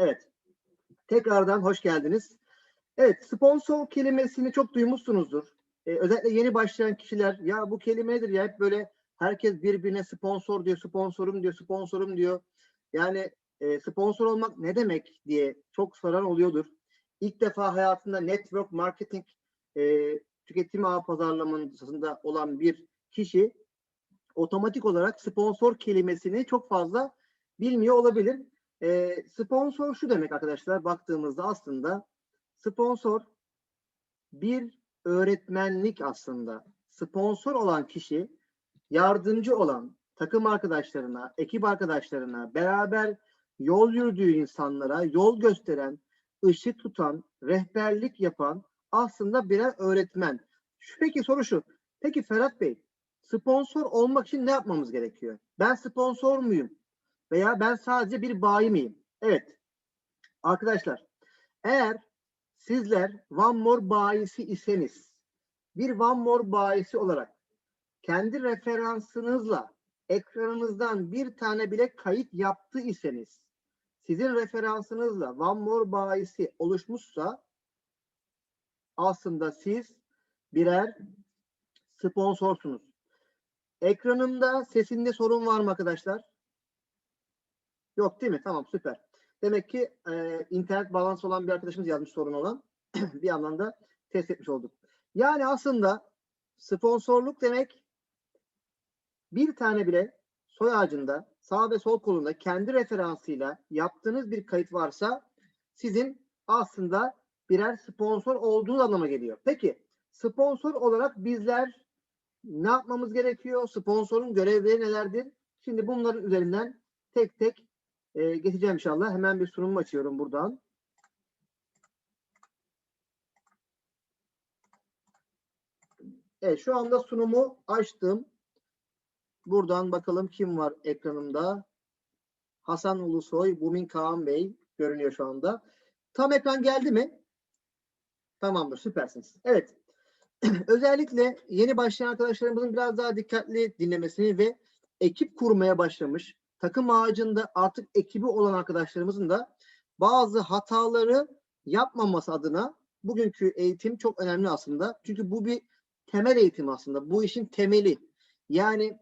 Evet. Tekrardan hoş geldiniz. Evet, sponsor kelimesini çok duymuşsunuzdur. Ee, özellikle yeni başlayan kişiler ya bu kelime nedir ya hep böyle herkes birbirine sponsor diyor, sponsorum diyor, sponsorum diyor. Yani e, sponsor olmak ne demek diye çok soran oluyordur. İlk defa hayatında network marketing e, tüketim ağı pazarlamasında olan bir kişi otomatik olarak sponsor kelimesini çok fazla bilmiyor olabilir. E, sponsor şu demek arkadaşlar baktığımızda aslında sponsor bir öğretmenlik aslında. Sponsor olan kişi yardımcı olan takım arkadaşlarına, ekip arkadaşlarına, beraber yol yürüdüğü insanlara yol gösteren, ışık tutan, rehberlik yapan aslında birer öğretmen. Peki soru şu. Peki Ferhat Bey, sponsor olmak için ne yapmamız gerekiyor? Ben sponsor muyum? Veya ben sadece bir bayi miyim? Evet. Arkadaşlar, eğer sizler One More bayisi iseniz, bir One More bayisi olarak kendi referansınızla ekranınızdan bir tane bile kayıt yaptı iseniz, sizin referansınızla One More bayisi oluşmuşsa aslında siz birer sponsorsunuz. Ekranımda sesinde sorun var mı arkadaşlar? Yok değil mi? Tamam süper. Demek ki e, internet bağlantısı olan bir arkadaşımız yazmış sorun olan. bir yandan da test etmiş olduk. Yani aslında sponsorluk demek bir tane bile soy ağacında sağ ve sol kolunda kendi referansıyla yaptığınız bir kayıt varsa sizin aslında birer sponsor olduğunuz anlama geliyor. Peki sponsor olarak bizler ne yapmamız gerekiyor? Sponsorun görevleri nelerdir? Şimdi bunların üzerinden tek tek e, geçeceğim inşallah. Hemen bir sunum açıyorum buradan. Evet şu anda sunumu açtım. Buradan bakalım kim var ekranımda. Hasan Ulusoy, Bumin Kaan Bey görünüyor şu anda. Tam ekran geldi mi? Tamamdır, süpersiniz. Evet. Özellikle yeni başlayan arkadaşlarımızın biraz daha dikkatli dinlemesini ve ekip kurmaya başlamış, takım ağacında artık ekibi olan arkadaşlarımızın da bazı hataları yapmaması adına bugünkü eğitim çok önemli aslında. Çünkü bu bir temel eğitim aslında. Bu işin temeli. Yani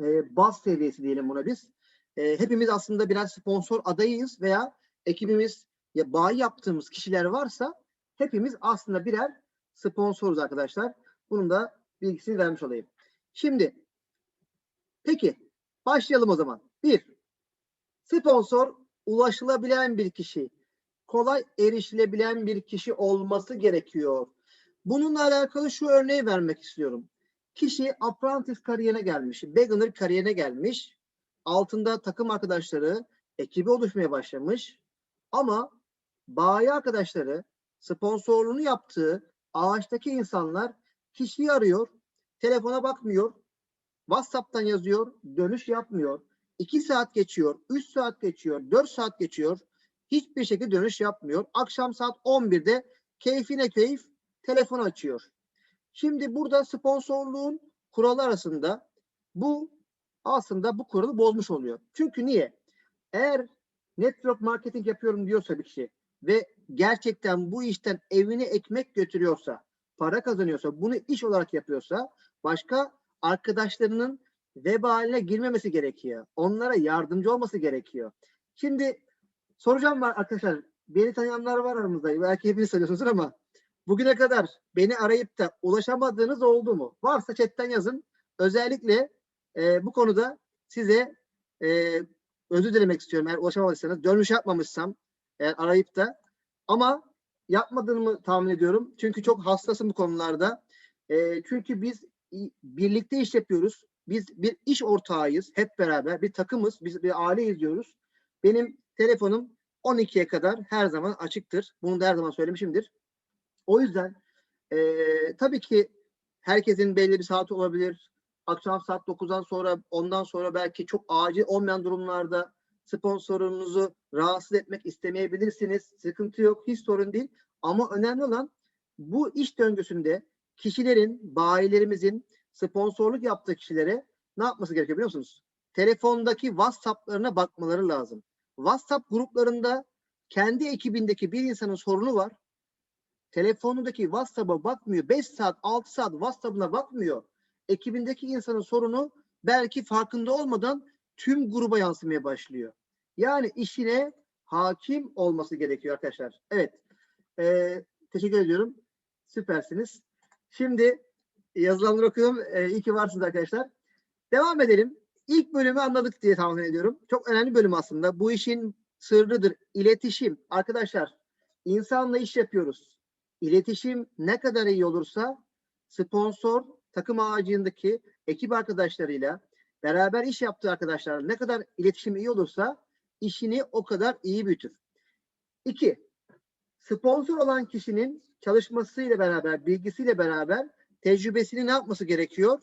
e, baz seviyesi diyelim buna biz. E, hepimiz aslında birer sponsor adayıyız veya ekibimiz ya bayi yaptığımız kişiler varsa hepimiz aslında birer sponsoruz arkadaşlar. Bunun da bilgisini vermiş olayım. Şimdi peki başlayalım o zaman. Bir, sponsor ulaşılabilen bir kişi, kolay erişilebilen bir kişi olması gerekiyor. Bununla alakalı şu örneği vermek istiyorum. Kişi apprentice kariyerine gelmiş, beginner kariyerine gelmiş. Altında takım arkadaşları, ekibi oluşmaya başlamış. Ama bayi arkadaşları sponsorluğunu yaptığı ağaçtaki insanlar kişiyi arıyor, telefona bakmıyor, WhatsApp'tan yazıyor, dönüş yapmıyor. 2 saat geçiyor, 3 saat geçiyor, 4 saat geçiyor. Hiçbir şekilde dönüş yapmıyor. Akşam saat 11'de keyfine keyif telefon açıyor. Şimdi burada sponsorluğun kuralı arasında bu aslında bu kuralı bozmuş oluyor. Çünkü niye? Eğer network marketing yapıyorum diyorsa bir kişi ve gerçekten bu işten evine ekmek götürüyorsa, para kazanıyorsa, bunu iş olarak yapıyorsa başka arkadaşlarının vebaline girmemesi gerekiyor. Onlara yardımcı olması gerekiyor. Şimdi soracağım var arkadaşlar. Beni tanıyanlar var aramızda. Belki hepiniz tanıyorsunuz ama bugüne kadar beni arayıp da ulaşamadığınız oldu mu? Varsa chatten yazın. Özellikle e, bu konuda size e, özür dilemek istiyorum. Eğer ulaşamadıysanız, dönüş yapmamışsam eğer arayıp da ama yapmadığımı tahmin ediyorum. Çünkü çok hassasım bu konularda. E, çünkü biz birlikte iş yapıyoruz. Biz bir iş ortağıyız hep beraber. Bir takımız, biz bir aile izliyoruz. Benim telefonum 12'ye kadar her zaman açıktır. Bunu da her zaman söylemişimdir. O yüzden eee, tabii ki herkesin belli bir saati olabilir. Akşam saat 9'dan sonra ondan sonra belki çok acil olmayan durumlarda sponsorunuzu rahatsız etmek istemeyebilirsiniz. Sıkıntı yok. Hiç sorun değil. Ama önemli olan bu iş döngüsünde kişilerin, bayilerimizin sponsorluk yaptığı kişilere ne yapması gerekiyor biliyor musunuz? Telefondaki WhatsApp'larına bakmaları lazım. WhatsApp gruplarında kendi ekibindeki bir insanın sorunu var. Telefonundaki WhatsApp'a bakmıyor. 5 saat, 6 saat WhatsApp'ına bakmıyor. Ekibindeki insanın sorunu belki farkında olmadan tüm gruba yansımaya başlıyor. Yani işine hakim olması gerekiyor arkadaşlar. Evet. Ee, teşekkür ediyorum. Süpersiniz. Şimdi yazılanları okuyorum. Ee, iyi ki varsınız arkadaşlar. Devam edelim. İlk bölümü anladık diye tahmin ediyorum. Çok önemli bölüm aslında. Bu işin sırrıdır. İletişim. Arkadaşlar insanla iş yapıyoruz. İletişim ne kadar iyi olursa sponsor takım ağacındaki ekip arkadaşlarıyla beraber iş yaptığı arkadaşlarla ne kadar iletişim iyi olursa işini o kadar iyi büyütür. İki, sponsor olan kişinin çalışmasıyla beraber, bilgisiyle beraber tecrübesini ne yapması gerekiyor?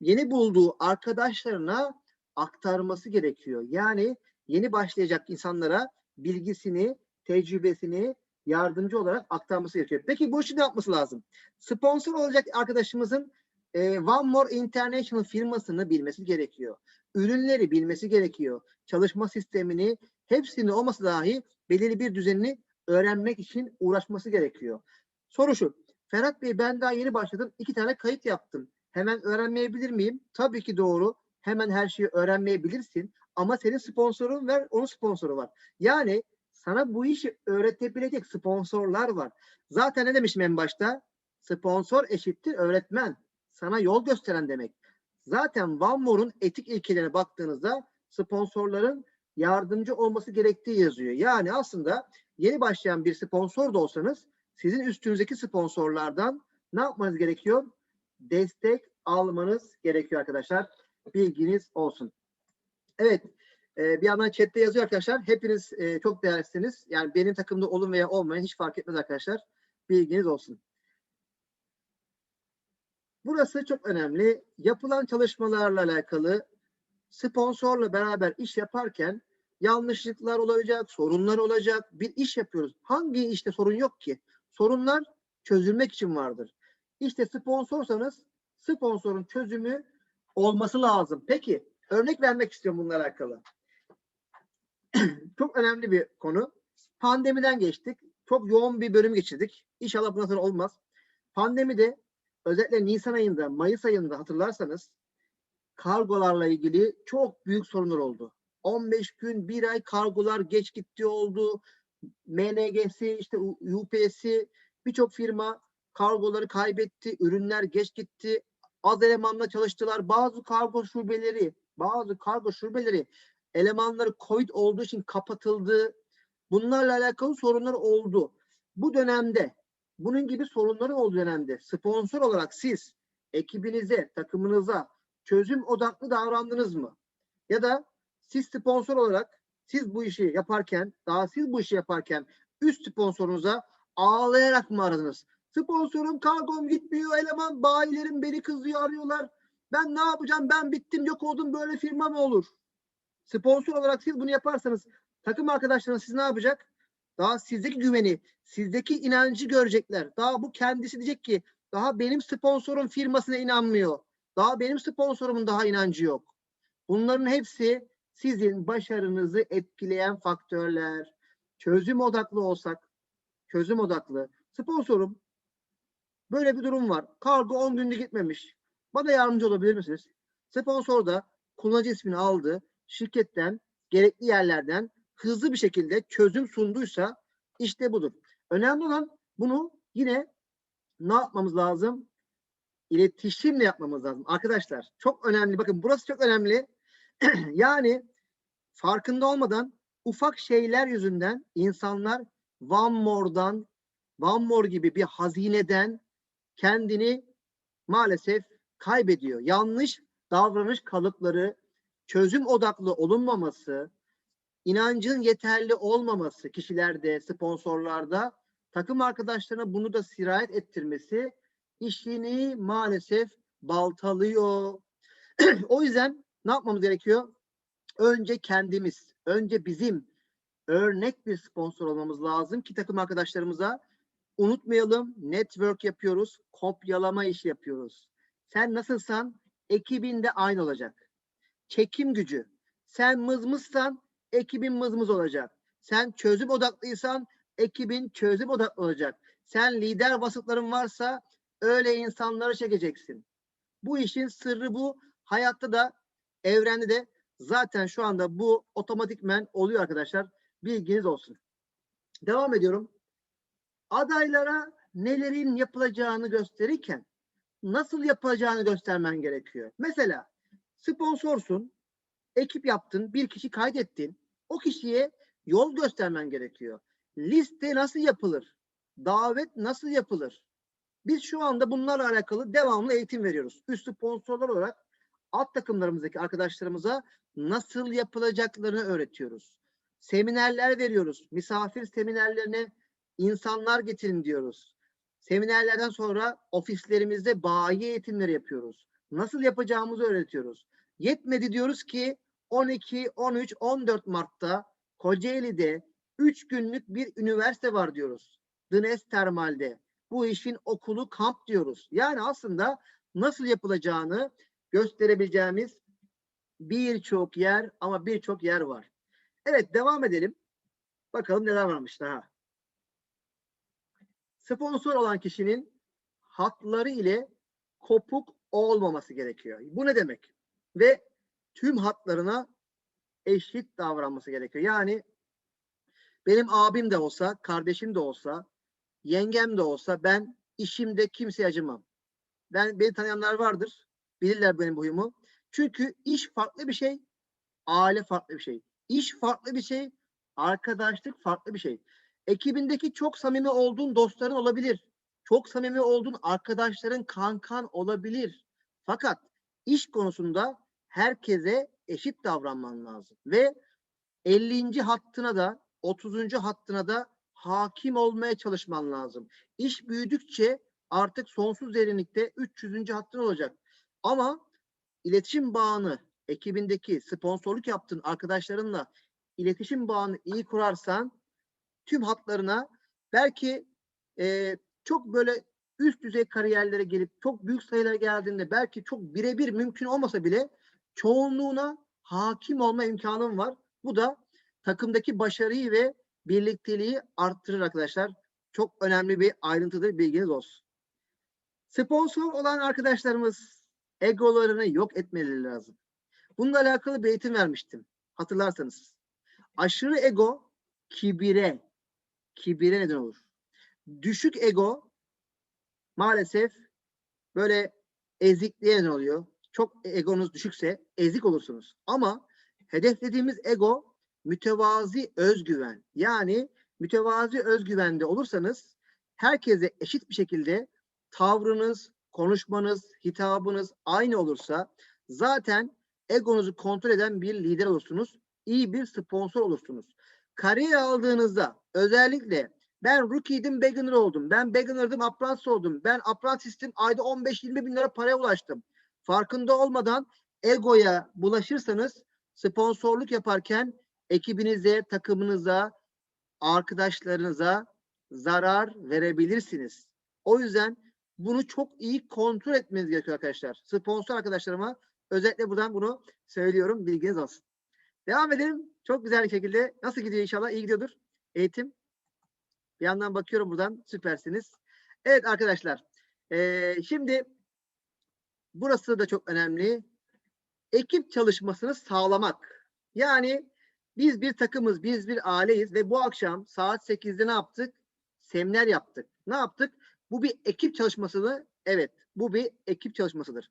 Yeni bulduğu arkadaşlarına aktarması gerekiyor. Yani yeni başlayacak insanlara bilgisini, tecrübesini yardımcı olarak aktarması gerekiyor. Peki bu işi ne yapması lazım? Sponsor olacak arkadaşımızın e, One More International firmasını bilmesi gerekiyor. Ürünleri bilmesi gerekiyor. Çalışma sistemini, hepsini olmasa dahi belirli bir düzenini öğrenmek için uğraşması gerekiyor. Soru şu. Ferhat Bey ben daha yeni başladım. iki tane kayıt yaptım. Hemen öğrenmeyebilir miyim? Tabii ki doğru. Hemen her şeyi öğrenmeyebilirsin. Ama senin sponsorun var, onun sponsoru var. Yani sana bu işi öğretebilecek sponsorlar var. Zaten ne demişim en başta? Sponsor eşittir öğretmen. Sana yol gösteren demek. Zaten One More'un etik ilkelerine baktığınızda sponsorların yardımcı olması gerektiği yazıyor. Yani aslında yeni başlayan bir sponsor da olsanız sizin üstünüzdeki sponsorlardan ne yapmanız gerekiyor? Destek almanız gerekiyor arkadaşlar. Bilginiz olsun. Evet. e, bir yandan chatte yazıyor arkadaşlar. Hepiniz e, çok değerlisiniz. Yani benim takımda olun veya olmayın hiç fark etmez arkadaşlar. Bilginiz olsun. Burası çok önemli. Yapılan çalışmalarla alakalı sponsorla beraber iş yaparken yanlışlıklar olacak, sorunlar olacak. Bir iş yapıyoruz. Hangi işte sorun yok ki? Sorunlar çözülmek için vardır. İşte sponsorsanız sponsorun çözümü olması lazım. Peki örnek vermek istiyorum bununla alakalı. çok önemli bir konu. Pandemiden geçtik. Çok yoğun bir bölüm geçirdik. İnşallah bundan sonra olmaz. Pandemide özellikle Nisan ayında, Mayıs ayında hatırlarsanız kargolarla ilgili çok büyük sorunlar oldu. 15 gün, bir ay kargolar geç gitti oldu. MNG'si, işte UPS'i birçok firma kargoları kaybetti. Ürünler geç gitti. Az elemanla çalıştılar. Bazı kargo şubeleri, bazı kargo şubeleri elemanları COVID olduğu için kapatıldı. Bunlarla alakalı sorunlar oldu. Bu dönemde bunun gibi sorunların olduğu dönemde sponsor olarak siz ekibinize, takımınıza çözüm odaklı davrandınız mı? Ya da siz sponsor olarak siz bu işi yaparken, daha siz bu işi yaparken üst sponsorunuza ağlayarak mı aradınız? Sponsorum kargom gitmiyor, eleman bayilerim beni kızıyor, arıyorlar. Ben ne yapacağım? Ben bittim, yok oldum. Böyle firma mı olur? Sponsor olarak siz bunu yaparsanız takım arkadaşlarınız siz ne yapacak? Daha sizdeki güveni, sizdeki inancı görecekler. Daha bu kendisi diyecek ki daha benim sponsorum firmasına inanmıyor. Daha benim sponsorumun daha inancı yok. Bunların hepsi sizin başarınızı etkileyen faktörler. Çözüm odaklı olsak, çözüm odaklı. Sponsorum böyle bir durum var. Kargo 10 günde gitmemiş. Bana yardımcı olabilir misiniz? Sponsor da kullanıcı ismini aldı. Şirketten, gerekli yerlerden hızlı bir şekilde çözüm sunduysa işte budur. Önemli olan bunu yine ne yapmamız lazım? İletişimle yapmamız lazım. Arkadaşlar çok önemli. Bakın burası çok önemli. yani farkında olmadan ufak şeyler yüzünden insanlar One More'dan, One More gibi bir hazineden kendini maalesef kaybediyor. Yanlış davranış kalıpları, çözüm odaklı olunmaması, inancın yeterli olmaması kişilerde, sponsorlarda takım arkadaşlarına bunu da sirayet ettirmesi işini maalesef baltalıyor. o yüzden ne yapmamız gerekiyor? Önce kendimiz, önce bizim örnek bir sponsor olmamız lazım ki takım arkadaşlarımıza unutmayalım network yapıyoruz, kopyalama işi yapıyoruz. Sen nasılsan ekibin de aynı olacak. Çekim gücü. Sen mızmızsan ekibin mızmız olacak. Sen çözüm odaklıysan ekibin çözüm odaklı olacak. Sen lider vasıfların varsa öyle insanları çekeceksin. Bu işin sırrı bu. Hayatta da evrende de zaten şu anda bu otomatikmen oluyor arkadaşlar. Bilginiz olsun. Devam ediyorum. Adaylara nelerin yapılacağını gösterirken nasıl yapılacağını göstermen gerekiyor. Mesela sponsorsun, ekip yaptın, bir kişi kaydettin. O kişiye yol göstermen gerekiyor. Liste nasıl yapılır? Davet nasıl yapılır? Biz şu anda bunlarla alakalı devamlı eğitim veriyoruz. Üst sponsorlar olarak alt takımlarımızdaki arkadaşlarımıza nasıl yapılacaklarını öğretiyoruz. Seminerler veriyoruz. Misafir seminerlerine insanlar getirin diyoruz. Seminerlerden sonra ofislerimizde bayi eğitimleri yapıyoruz. Nasıl yapacağımızı öğretiyoruz. Yetmedi diyoruz ki 12, 13, 14 Mart'ta Kocaeli'de 3 günlük bir üniversite var diyoruz. Dnes Termal'de. Bu işin okulu kamp diyoruz. Yani aslında nasıl yapılacağını gösterebileceğimiz birçok yer ama birçok yer var. Evet devam edelim. Bakalım neler varmış daha. Sponsor olan kişinin hatları ile kopuk olmaması gerekiyor. Bu ne demek? Ve tüm hatlarına eşit davranması gerekiyor. Yani benim abim de olsa, kardeşim de olsa, yengem de olsa ben işimde kimseye acımam. Ben beni tanıyanlar vardır. Bilirler benim huyumu. Çünkü iş farklı bir şey, aile farklı bir şey. İş farklı bir şey, arkadaşlık farklı bir şey. Ekibindeki çok samimi olduğun dostların olabilir. Çok samimi olduğun arkadaşların kankan olabilir. Fakat iş konusunda herkese eşit davranman lazım. Ve 50. hattına da 30. hattına da hakim olmaya çalışman lazım. İş büyüdükçe artık sonsuz derinlikte 300. hattın olacak. Ama iletişim bağını ekibindeki sponsorluk yaptığın arkadaşlarınla iletişim bağını iyi kurarsan tüm hatlarına belki e, çok böyle üst düzey kariyerlere gelip çok büyük sayılara geldiğinde belki çok birebir mümkün olmasa bile çoğunluğuna hakim olma imkanın var. Bu da takımdaki başarıyı ve birlikteliği arttırır arkadaşlar. Çok önemli bir ayrıntıdır bilginiz olsun. Sponsor olan arkadaşlarımız egolarını yok etmeleri lazım. Bununla alakalı bir eğitim vermiştim. Hatırlarsanız. Aşırı ego kibire, kibire neden olur. Düşük ego maalesef böyle ezikliğe neden oluyor. Çok egonuz düşükse ezik olursunuz. Ama hedeflediğimiz ego mütevazi özgüven. Yani mütevazi özgüvende olursanız herkese eşit bir şekilde tavrınız, konuşmanız, hitabınız aynı olursa zaten egonuzu kontrol eden bir lider olursunuz. iyi bir sponsor olursunuz. Kariyer aldığınızda özellikle ben rookie'dim, beginner oldum. Ben beginner'dım, apprentice oldum. Ben apprentice'tim, ayda 15-20 bin lira paraya ulaştım. Farkında olmadan egoya bulaşırsanız sponsorluk yaparken ekibinize, takımınıza, arkadaşlarınıza zarar verebilirsiniz. O yüzden bunu çok iyi kontrol etmeniz gerekiyor arkadaşlar. Sponsor arkadaşlarıma özellikle buradan bunu söylüyorum. Bilginiz olsun. Devam edelim. Çok güzel bir şekilde. Nasıl gidiyor inşallah? İyi gidiyordur. Eğitim. Bir yandan bakıyorum buradan. Süpersiniz. Evet arkadaşlar. Ee, şimdi burası da çok önemli. Ekip çalışmasını sağlamak. Yani biz bir takımız, biz bir aileyiz ve bu akşam saat 8'de ne yaptık? Seminer yaptık. Ne yaptık? Bu bir ekip çalışmasını, evet bu bir ekip çalışmasıdır.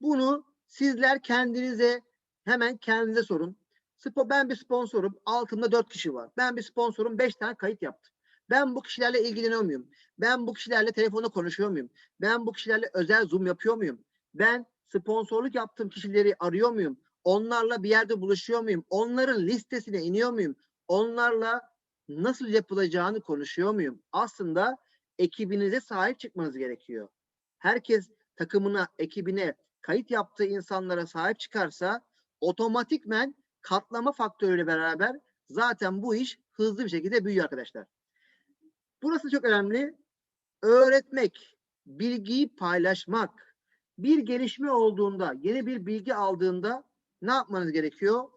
Bunu sizler kendinize hemen kendinize sorun. Spo, ben bir sponsorum, altımda dört kişi var. Ben bir sponsorum, beş tane kayıt yaptım. Ben bu kişilerle ilgileniyor muyum? Ben bu kişilerle telefonda konuşuyor muyum? Ben bu kişilerle özel zoom yapıyor muyum? Ben sponsorluk yaptığım kişileri arıyor muyum? Onlarla bir yerde buluşuyor muyum? Onların listesine iniyor muyum? Onlarla nasıl yapılacağını konuşuyor muyum? Aslında ekibinize sahip çıkmanız gerekiyor. Herkes takımına, ekibine, kayıt yaptığı insanlara sahip çıkarsa otomatikmen katlama faktörüyle beraber zaten bu iş hızlı bir şekilde büyüyor arkadaşlar. Burası çok önemli. Öğretmek, bilgiyi paylaşmak. Bir gelişme olduğunda, yeni bir bilgi aldığında ne yapmanız gerekiyor?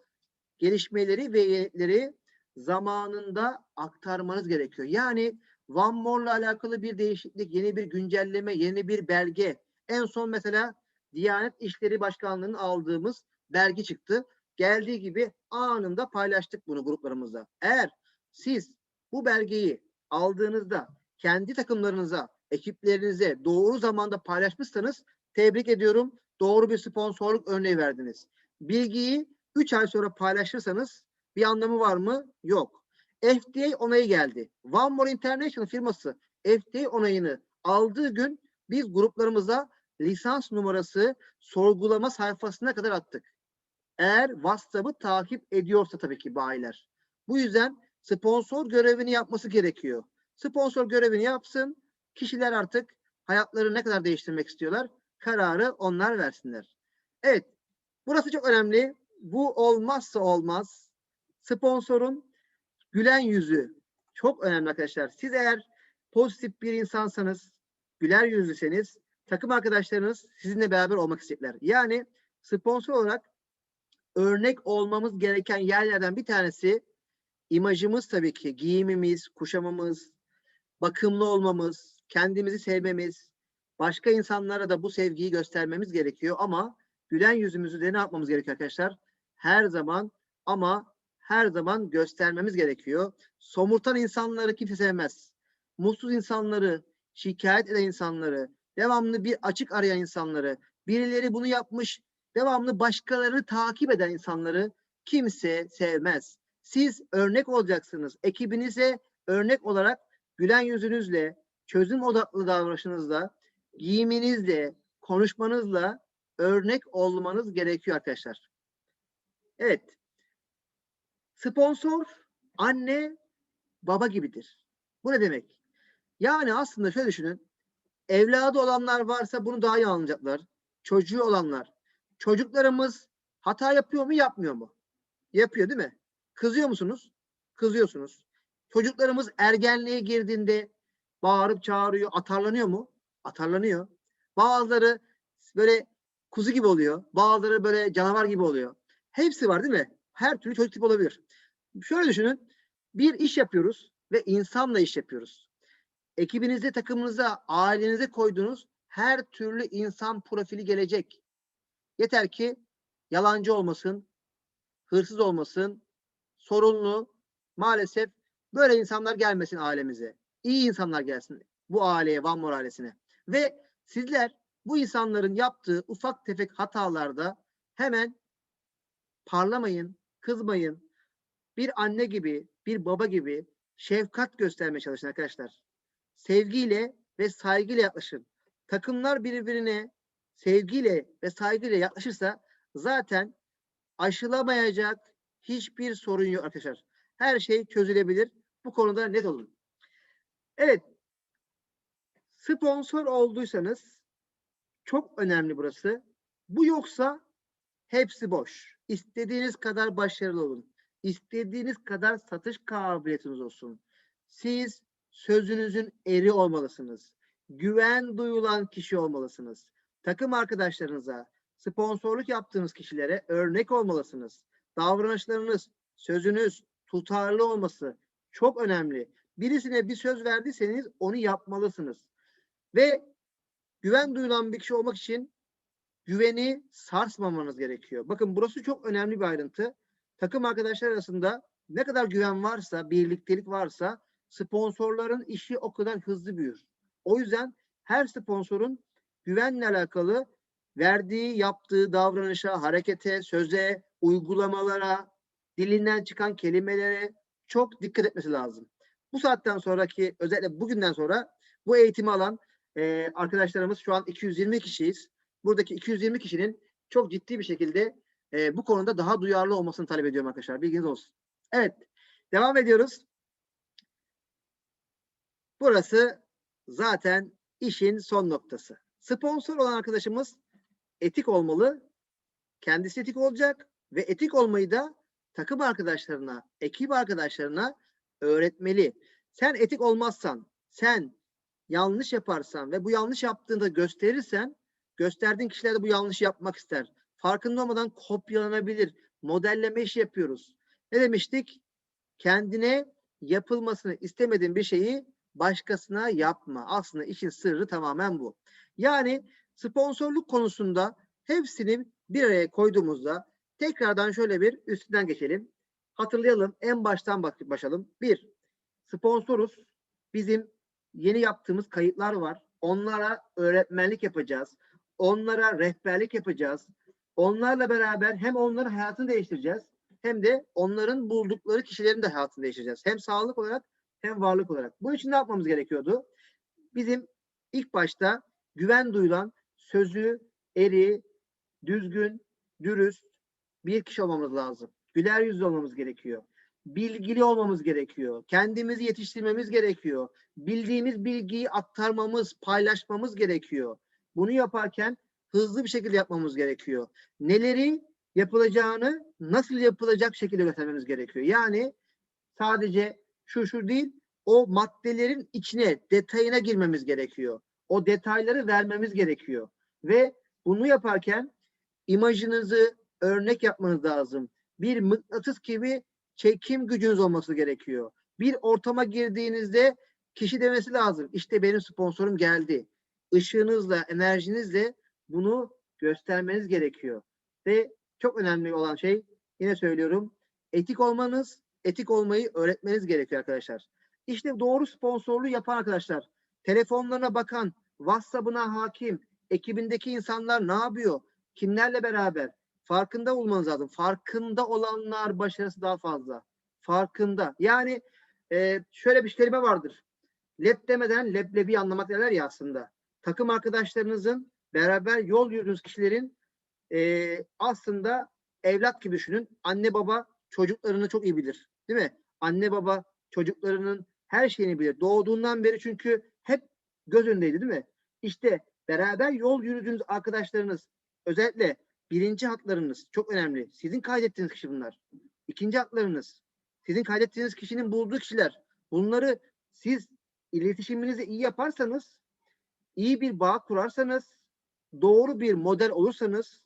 Gelişmeleri ve yenilikleri zamanında aktarmanız gerekiyor. Yani One More'la alakalı bir değişiklik, yeni bir güncelleme, yeni bir belge. En son mesela Diyanet İşleri Başkanlığı'nın aldığımız belge çıktı. Geldiği gibi anında paylaştık bunu gruplarımızda. Eğer siz bu belgeyi aldığınızda kendi takımlarınıza, ekiplerinize doğru zamanda paylaşmışsanız tebrik ediyorum. Doğru bir sponsorluk örneği verdiniz. Bilgiyi 3 ay sonra paylaşırsanız bir anlamı var mı? Yok. FDA onayı geldi. One More International firması FDA onayını aldığı gün biz gruplarımıza lisans numarası sorgulama sayfasına kadar attık. Eğer WhatsApp'ı takip ediyorsa tabii ki bayiler. Bu yüzden sponsor görevini yapması gerekiyor. Sponsor görevini yapsın. Kişiler artık hayatları ne kadar değiştirmek istiyorlar? Kararı onlar versinler. Evet. Burası çok önemli. Bu olmazsa olmaz. Sponsorun gülen yüzü çok önemli arkadaşlar. Siz eğer pozitif bir insansanız, güler yüzlüseniz takım arkadaşlarınız sizinle beraber olmak isteyecekler. Yani sponsor olarak örnek olmamız gereken yerlerden bir tanesi imajımız tabii ki giyimimiz, kuşamamız, bakımlı olmamız, kendimizi sevmemiz, başka insanlara da bu sevgiyi göstermemiz gerekiyor ama gülen yüzümüzü de ne yapmamız gerekiyor arkadaşlar? Her zaman ama her zaman göstermemiz gerekiyor. Somurtan insanları kimse sevmez. Mutsuz insanları, şikayet eden insanları, devamlı bir açık arayan insanları, birileri bunu yapmış, devamlı başkalarını takip eden insanları kimse sevmez. Siz örnek olacaksınız. Ekibinize örnek olarak gülen yüzünüzle, çözüm odaklı davranışınızla, giyiminizle, konuşmanızla örnek olmanız gerekiyor arkadaşlar. Evet. Sponsor anne baba gibidir. Bu ne demek? Yani aslında şöyle düşünün. Evladı olanlar varsa bunu daha iyi anlayacaklar. Çocuğu olanlar. Çocuklarımız hata yapıyor mu yapmıyor mu? Yapıyor değil mi? Kızıyor musunuz? Kızıyorsunuz. Çocuklarımız ergenliğe girdiğinde bağırıp çağırıyor, atarlanıyor mu? Atarlanıyor. Bazıları böyle kuzu gibi oluyor. Bazıları böyle canavar gibi oluyor. Hepsi var değil mi? Her türlü çocuk tipi olabilir. Şöyle düşünün. Bir iş yapıyoruz ve insanla iş yapıyoruz. Ekibinize, takımınıza, ailenize koyduğunuz her türlü insan profili gelecek. Yeter ki yalancı olmasın, hırsız olmasın, sorunlu. Maalesef böyle insanlar gelmesin ailemize. İyi insanlar gelsin bu aileye, Van Mor ailesine. Ve sizler bu insanların yaptığı ufak tefek hatalarda hemen parlamayın, kızmayın. Bir anne gibi, bir baba gibi şefkat göstermeye çalışın arkadaşlar. Sevgiyle ve saygıyla yaklaşın. Takımlar birbirine sevgiyle ve saygıyla yaklaşırsa zaten aşılamayacak hiçbir sorun yok arkadaşlar. Her şey çözülebilir. Bu konuda net olun. Evet. Sponsor olduysanız çok önemli burası. Bu yoksa hepsi boş. İstediğiniz kadar başarılı olun. İstediğiniz kadar satış kabiliyetiniz olsun. Siz sözünüzün eri olmalısınız. Güven duyulan kişi olmalısınız. Takım arkadaşlarınıza, sponsorluk yaptığınız kişilere örnek olmalısınız. Davranışlarınız, sözünüz tutarlı olması çok önemli. Birisine bir söz verdiyseniz onu yapmalısınız. Ve güven duyulan bir kişi olmak için güveni sarsmamanız gerekiyor. Bakın burası çok önemli bir ayrıntı. Takım arkadaşlar arasında ne kadar güven varsa, birliktelik varsa sponsorların işi o kadar hızlı büyür. O yüzden her sponsorun güvenle alakalı verdiği, yaptığı davranışa, harekete, söze, uygulamalara, dilinden çıkan kelimelere çok dikkat etmesi lazım. Bu saatten sonraki, özellikle bugünden sonra bu eğitimi alan e, arkadaşlarımız şu an 220 kişiyiz. Buradaki 220 kişinin çok ciddi bir şekilde e, bu konuda daha duyarlı olmasını talep ediyorum arkadaşlar. Bilginiz olsun. Evet. Devam ediyoruz. Burası zaten işin son noktası. Sponsor olan arkadaşımız etik olmalı. Kendisi etik olacak ve etik olmayı da takım arkadaşlarına, ekip arkadaşlarına öğretmeli. Sen etik olmazsan, sen yanlış yaparsan ve bu yanlış yaptığında gösterirsen, gösterdiğin kişiler de bu yanlışı yapmak ister. Farkında olmadan kopyalanabilir. Modelleme işi yapıyoruz. Ne demiştik? kendine yapılmasını istemediğin bir şeyi başkasına yapma. Aslında işin sırrı tamamen bu. Yani sponsorluk konusunda hepsini bir araya koyduğumuzda tekrardan şöyle bir üstünden geçelim. Hatırlayalım. En baştan başlayalım. Bir, sponsoruz. Bizim yeni yaptığımız kayıtlar var. Onlara öğretmenlik yapacağız. Onlara rehberlik yapacağız. Onlarla beraber hem onların hayatını değiştireceğiz hem de onların buldukları kişilerin de hayatını değiştireceğiz. Hem sağlık olarak hem varlık olarak. Bu için ne yapmamız gerekiyordu? Bizim ilk başta güven duyulan, sözü, eri, düzgün, dürüst bir kişi olmamız lazım. Güler yüzlü olmamız gerekiyor. Bilgili olmamız gerekiyor. Kendimizi yetiştirmemiz gerekiyor. Bildiğimiz bilgiyi aktarmamız, paylaşmamız gerekiyor. Bunu yaparken hızlı bir şekilde yapmamız gerekiyor. Neleri yapılacağını nasıl yapılacak şekilde göstermemiz gerekiyor. Yani sadece şu şu değil, o maddelerin içine, detayına girmemiz gerekiyor. O detayları vermemiz gerekiyor. Ve bunu yaparken imajınızı örnek yapmanız lazım. Bir mıknatıs gibi çekim gücünüz olması gerekiyor. Bir ortama girdiğinizde kişi demesi lazım. İşte benim sponsorum geldi. Işığınızla, enerjinizle bunu göstermeniz gerekiyor. Ve çok önemli olan şey yine söylüyorum. Etik olmanız, etik olmayı öğretmeniz gerekiyor arkadaşlar. İşte doğru sponsorluğu yapan arkadaşlar. Telefonlarına bakan, WhatsApp'ına hakim, ekibindeki insanlar ne yapıyor? Kimlerle beraber? Farkında olmanız lazım. Farkında olanlar başarısı daha fazla. Farkında. Yani e, şöyle bir kelime vardır. Lep demeden leblebi anlamak derler ya aslında. Takım arkadaşlarınızın beraber yol yürüdüğünüz kişilerin e, aslında evlat gibi düşünün. Anne baba çocuklarını çok iyi bilir. Değil mi? Anne baba çocuklarının her şeyini bilir. Doğduğundan beri çünkü hep göz önündeydi değil mi? İşte beraber yol yürüdüğünüz arkadaşlarınız özellikle birinci hatlarınız çok önemli. Sizin kaydettiğiniz kişi bunlar. İkinci hatlarınız. Sizin kaydettiğiniz kişinin bulduğu kişiler. Bunları siz iletişiminizi iyi yaparsanız, iyi bir bağ kurarsanız, doğru bir model olursanız,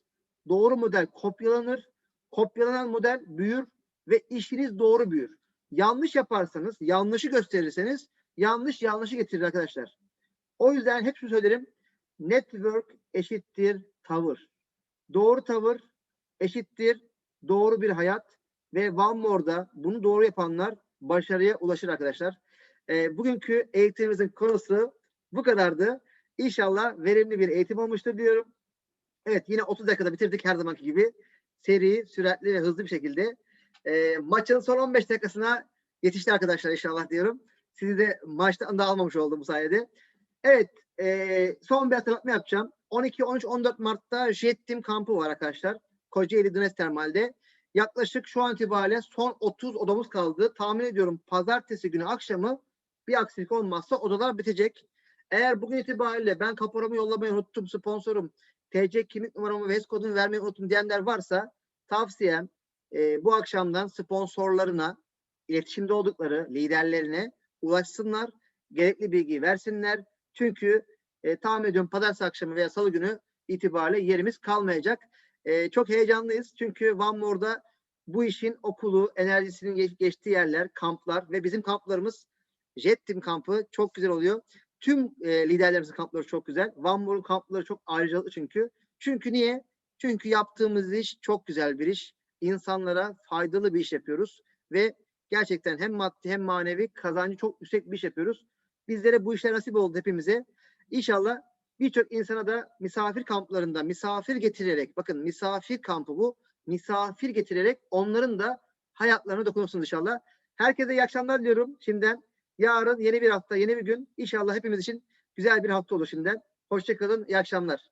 doğru model kopyalanır, kopyalanan model büyür ve işiniz doğru büyür. Yanlış yaparsanız, yanlışı gösterirseniz, yanlış yanlışı getirir arkadaşlar. O yüzden hep şunu söylerim. Network eşittir tavır. Doğru tavır eşittir doğru bir hayat ve One More'da bunu doğru yapanlar başarıya ulaşır arkadaşlar. E, bugünkü eğitimimizin konusu bu kadardı. İnşallah verimli bir eğitim olmuştur diyorum. Evet yine 30 dakikada bitirdik her zamanki gibi. Seri, süratli ve hızlı bir şekilde. E, maçın son 15 dakikasına yetişti arkadaşlar inşallah diyorum. Sizi de maçtan da almamış oldum bu sayede. Evet e, son bir hatırlatma yapacağım. 12, 13, 14 Mart'ta Jet Team kampı var arkadaşlar. Kocaeli Dines Termal'de. Yaklaşık şu an itibariyle son 30 odamız kaldı. Tahmin ediyorum pazartesi günü akşamı bir aksilik olmazsa odalar bitecek. Eğer bugün itibariyle ben kaporamı yollamayı unuttum, sponsorum, TC kimlik numaramı ve HES kodunu vermeyi unuttum diyenler varsa tavsiyem e, bu akşamdan sponsorlarına, iletişimde oldukları liderlerine ulaşsınlar. Gerekli bilgiyi versinler. Çünkü e, tahmin ediyorum pazartesi akşamı veya salı günü itibariyle yerimiz kalmayacak. E, çok heyecanlıyız. Çünkü Van More'da bu işin okulu, enerjisinin geç, geçtiği yerler, kamplar ve bizim kamplarımız Jet Team kampı çok güzel oluyor. Tüm e, liderlerimizin kampları çok güzel. Van More'un kampları çok ayrıcalıklı çünkü. Çünkü niye? Çünkü yaptığımız iş çok güzel bir iş. İnsanlara faydalı bir iş yapıyoruz ve gerçekten hem maddi hem manevi kazancı çok yüksek bir iş yapıyoruz. Bizlere bu işler nasip oldu hepimize. İnşallah birçok insana da misafir kamplarında misafir getirerek bakın misafir kampı bu. Misafir getirerek onların da hayatlarına dokunursunuz inşallah. Herkese iyi akşamlar diliyorum şimdiden. Yarın yeni bir hafta, yeni bir gün. İnşallah hepimiz için güzel bir hafta olur şimdiden. Hoşçakalın, iyi akşamlar.